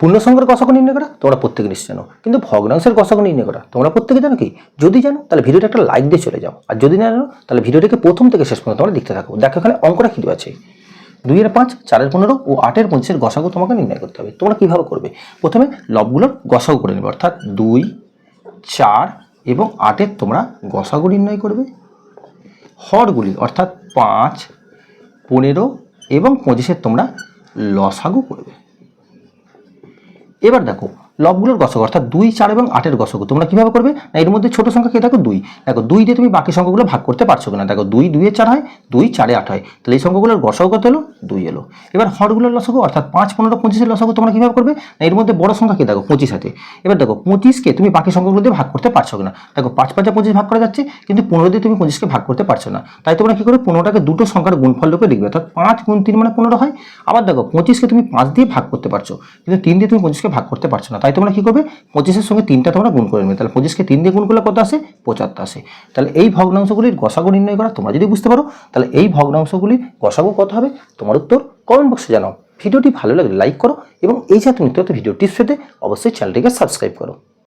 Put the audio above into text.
পূর্ণ সংখ্যার গসাগু নির্ণয় করা তোমরা প্রত্যেকে নিশ্চয় জানো। কিন্তু ভগ্নাংশের গসাগু নির্ণয় করা তোমরা প্রত্যেকে জানো কি? যদি জানো, তাহলে ভিডিওটা একটা লাইক দিয়ে চলে যাও। আর যদি না জানো, তাহলে ভিডিওটাকে প্রথম থেকে শেষ পর্যন্ত তোমরা দেখতে থাকো। দেখো এখানে অঙ্কটা কি আছে। দুইয়ের পাঁচ, চারের পনেরো ও আটের পঁচিশের গসাগু তোমাকে নির্ণয় করতে হবে। তোমরা কীভাবে করবে? প্রথমে লবগুলোর গসাগু করে নেবে, অর্থাৎ দুই, চার এবং আটের তোমরা গসাগু নির্ণয় করবে। হরগুলি, অর্থাৎ পাঁচ, পনেরো এবং পঁচিশের তোমরা লসাগু করবে। এবার দেখো লবগুলোর গসক, অর্থাৎ দুই, চার এবং আটের গসক। তোমরা কীভাবে করবে? না, এর মধ্যে ছোট সংখ্যা কে? দেখো দুই। দেখো দুই দিয়ে তুমি বাকি সংখ্যাগুলো ভাগ করতে পারছ কিনা? দেখো দুই দুইয়ে চার হয়, দুই, চারে আট হয়। তাহলে এই সংখ্যাগুলোর গসক কত এলো? দুই এলো। এবার হরগুলোর লসক, অর্থাৎ পাঁচ, পনেরো, পঁচিশের লসক তোমরা কীভাবে করবে? না, এর মধ্যে বড় সংখ্যা কে? দেখো পঁচিশ হাতে এবার দেখো পঁচিশকে তুমি বাকি সংখ্যাগুলো দিয়ে ভাগ করতে পারছ কিনা? দেখো পাঁচ, পাঁচে পঁচিশ ভাগ করা যাচ্ছে, কিন্তু পনেরো দিয়ে তুমি পঁচিশকে ভাগ করতে পারছ না। তাই তোমরা কী করবে? পনেরোটাকে দুটো সংখ্যার গুণফল রূপে লিখবে। অর্থাৎ পাঁচ গুণ তিন মানে পনেরো হয়। আবার দেখো পঁচিশকে তুমি পাঁচ দিয়ে ভাগ করতে পারছ, কিন্তু তিন দিয়ে তুমি পঁচিশকে ভাগ করতে পারছ না। তাই তোমরা কি করবে? পঁচিশের সঙ্গে তিনটা তোমরা গুণ করে নেবে। তাহলে পঁচিশকে তিন দিয়ে গুণ করলে কত আসে? পঁচাত্তর আসে। তাহলে এই ভগ্নাংশগুলির গসাগু নির্ণয় করা তোমরা যদি বুঝতে পারো, তাহলে এই ভগ্নাংশগুলির গসাগু কত হবে? তোমার উত্তর কমেন্ট বক্সে জানাও। ভিডিওটি ভালো লাগলে লাইক করো এবং এই জাতীয় নিত্য ভিডিও টিপস পেতে অবশ্যই চ্যানেলটিকে সাবস্ক্রাইব করো।